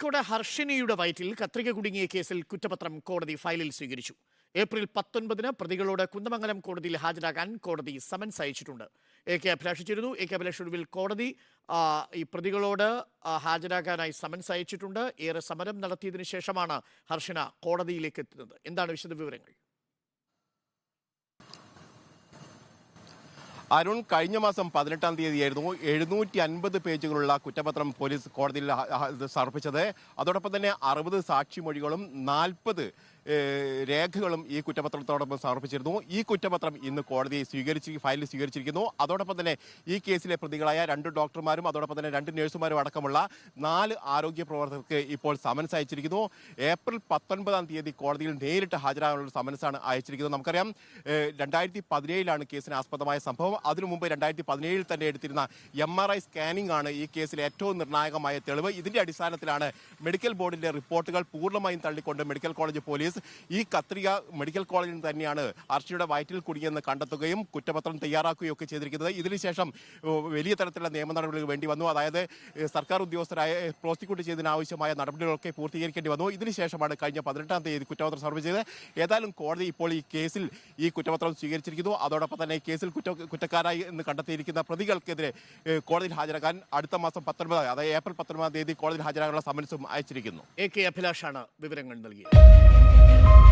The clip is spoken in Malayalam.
കോഴിക്കോട് ഹർഷിനിയുടെ വയറ്റിൽ കത്രിക കുടുങ്ങിയ കേസിൽ കുറ്റപത്രം കോടതി ഫയലിൽ സ്വീകരിച്ചു. ഏപ്രിൽ പത്തൊൻപതിന് പ്രതികളോട് കുന്ദമംഗലം കോടതിയിൽ ഹാജരാകാൻ കോടതി സമൻസ് അയച്ചിട്ടുണ്ട്. എ കെ അഭിലാഷിച്ചിരുന്നു. എ കെ അഭിലാഷ് ഒടുവിൽ കോടതി ഈ പ്രതികളോട് ഹാജരാകാനായി സമൻസ് അയച്ചിട്ടുണ്ട്. ഏറെ സമരം നടത്തിയതിനു ശേഷമാണ് ഹർഷന കോടതിയിലേക്ക് എത്തുന്നത്. എന്താണ് വിശദവിവരങ്ങൾ? അരുൺ കഴിഞ്ഞ മാസം പതിനെട്ടാം തീയതിയായിരുന്നു എഴുന്നൂറ്റി അൻപത് പേജുകളുള്ള കുറ്റപത്രം പോലീസ് കോടതിയിൽ സമർപ്പിച്ചത്. അതോടൊപ്പം തന്നെ അറുപത് സാക്ഷിമൊഴികളും നാൽപ്പത് രേഖകളും ഈ കുറ്റപത്രത്തോടൊപ്പം സമർപ്പിച്ചിരുന്നു. ഈ കുറ്റപത്രം ഇന്ന് കോടതി സ്വീകരിച്ച് ഫയലിൽ സ്വീകരിച്ചിരിക്കുന്നു. അതോടൊപ്പം തന്നെ ഈ കേസിലെ പ്രതികളായ രണ്ട് ഡോക്ടർമാരും അതോടൊപ്പം തന്നെ രണ്ട് നഴ്സുമാരും അടക്കമുള്ള നാല് ആരോഗ്യ പ്രവർത്തകർക്ക് ഇപ്പോൾ സമൻസ് അയച്ചിരിക്കുന്നു. ഏപ്രിൽ പത്തൊൻപതാം തീയതി കോടതിയിൽ നേരിട്ട് ഹാജരാകാനുള്ള സമൻസാണ് അയച്ചിരിക്കുന്നത്. നമുക്കറിയാം രണ്ടായിരത്തി പതിനേഴിലാണ് കേസിന് ആസ്പദമായ സംഭവം. അതിനു മുമ്പ് രണ്ടായിരത്തി പതിനേഴിൽ തന്നെ എടുത്തിരുന്ന എം ആർ ഐ സ്കാനിംഗ് ആണ് ഈ കേസിലെ ഏറ്റവും നിർണായകമായ തെളിവ്. ഇതിന്റെ അടിസ്ഥാനത്തിലാണ് മെഡിക്കൽ ബോർഡിന്റെ റിപ്പോർട്ടുകൾ പൂർണമായും തള്ളിക്കൊണ്ട് മെഡിക്കൽ കോളേജ് പോലീസ് ഈ കത്രിക മെഡിക്കൽ കോളേജിൽ തന്നെയാണ് അർഷിയുടെ വയറ്റിൽ കുടുങ്ങിയെന്ന് കണ്ടെത്തുകയും കുറ്റപത്രം തയ്യാറാക്കുകയും ഒക്കെ ചെയ്തിരിക്കുന്നത്. ഇതിനുശേഷം വലിയ തരത്തിലുള്ള നിയമ നടപടികൾ വേണ്ടി വന്നു. അതായത് സർക്കാർ ഉദ്യോഗസ്ഥരായ പ്രോസിക്യൂട്ട് ചെയ്തതിനാവശ്യമായ നടപടികളൊക്കെ പൂർത്തീകരിക്കേണ്ടി വന്നു. ഇതിനുശേഷമാണ് കഴിഞ്ഞ പതിനെട്ടാം തീയതി കുറ്റപത്രം സമർപ്പിച്ചത്. ഏതായാലും കോടതി ഇപ്പോൾ ഈ കേസിൽ ഈ കുറ്റപത്രം സ്വീകരിച്ചിരിക്കുന്നു. അതോടൊപ്പം തന്നെ കേസിൽ കുറ്റ കുറ്റക്കാരായി എന്ന് കണ്ടെത്തിയിരിക്കുന്ന പ്രതികൾക്കെതിരെ കോടതിയിൽ ഹാജരാക്കാൻ അടുത്ത മാസം പത്തൊൻപത് അതായത് ഏപ്രിൽ പത്തൊൻപതാം തീയതി കോടതിയിൽ ഹാജരാകാനുള്ള സമൻസും അയച്ചിരിക്കുന്നു. എ കെ അഭിലാഷാണ് വിവരങ്ങൾ നൽകിയത്. Bye.